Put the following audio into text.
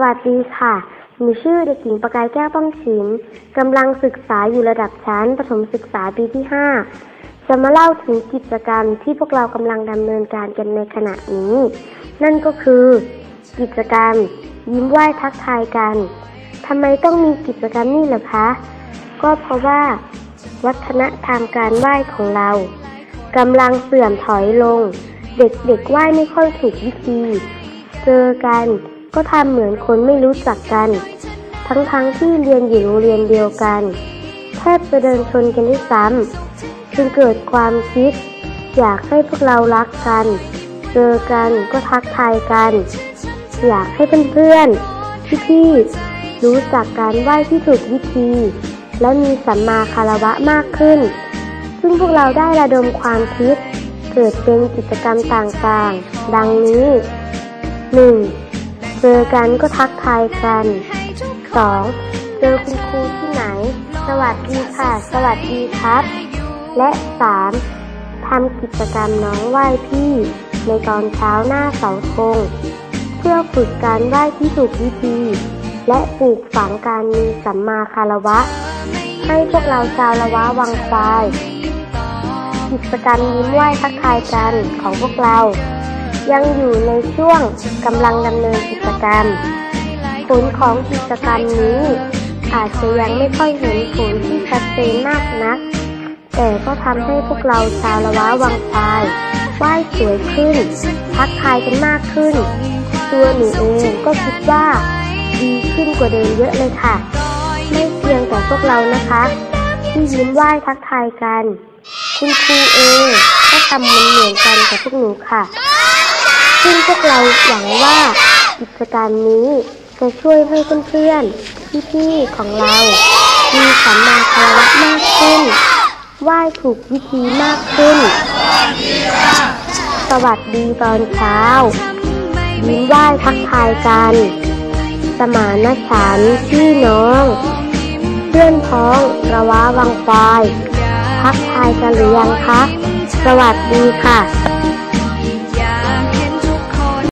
วัสดีค่ะ หนูชื่อเด็กหญิงประกายแก้วป้อมฉิมกำลังศึกษาอยู่ระดับชั้นประถมศึกษาปีที่ห้าจะมาเล่าถึงกิจกรรมที่พวกเรากำลังดำเนินการกันในขณะนี้ นั่นก็คือ กิจกรรม ยิ้มไหว้ทักทายกันทำไมต้องมีกิจกรรมนี่เหรอคะ ก็เพราะว่า วัฒนธรรมการไหว้ของเรากำลังเสื่อมถอยลง เด็กๆไหว้ไม่ค่อยถูกวิธี เจอกัน ก็ทำเหมือนคนไม่รู้จักกัน ทั้งๆที่เรียนอยู่โรงเรียนเดียวกัน แทบจะเดินชนกันด้วยซ้ำจึงเกิดความคิด อยากให้พวกเรารักกัน เจอกันก็ทักทายกัน อยากให้เพื่อนๆพี่ๆรู้จักการไหว้ที่ถูกวิธี และมีสัมมาคารวะมากขึ้น ซึ่งพวกเราได้ระดมความคิด เกิดเป็นกิจกรรมต่างๆ ดังนี้ 1. เจอกันก็ทักทายกัน 2. เจอคุณครูที่ไหน สวัสดีค่ะ สวัสดีครับ และ 3. ทำกิจกรรมน้องไหว้พี่ ในตอนเช้าหน้าเสาธงเพื่อฝึกการไหว้ที่ถูกวิธี และปลูกฝังการมีสัมมาคารวะ ให้พวกเราชาวละวะวังควาย กิจกรรมยิ้มไหว้ทักทายกันของพวกเรา ยังอยู่ในช่วงกำลังดำเนินกิจกรรม ผลของกิจกรรมนี้ อาจจะยังไม่ค่อยเห็นผลที่ชัดเจนมากนัก แต่ก็ทำให้พวกเราชาวละวะวังควายไหว้สวยขึ้น ทักทายกันมากขึ้น ตัวหนูเองก็คิดว่าดีขึ้นกว่าเดิมเยอะเลยค่ะ ไม่เพียงแต่พวกเรานะคะ ที่ยิ้มไหว้ทักทายกัน คุณครูเองก็ทำมันเหมือนกันกับพวกหนูค่ะ ซึ่งพวกเราหวังว่ากิจกรรมนี้จะช่วยให้เพื่อนๆพี่ๆของเรา มีสัมมาคารวะมากขึ้นไหว้ถูกวิธีมากขึ้น สวัสดีตอนเช้ายิ้มไหว้ทักทายกัน สมานฉันท์พี่น้อง เพื่อนพ้องระว้าวังควายทักทายกันหรือยังคะ สวัสดีค่ะ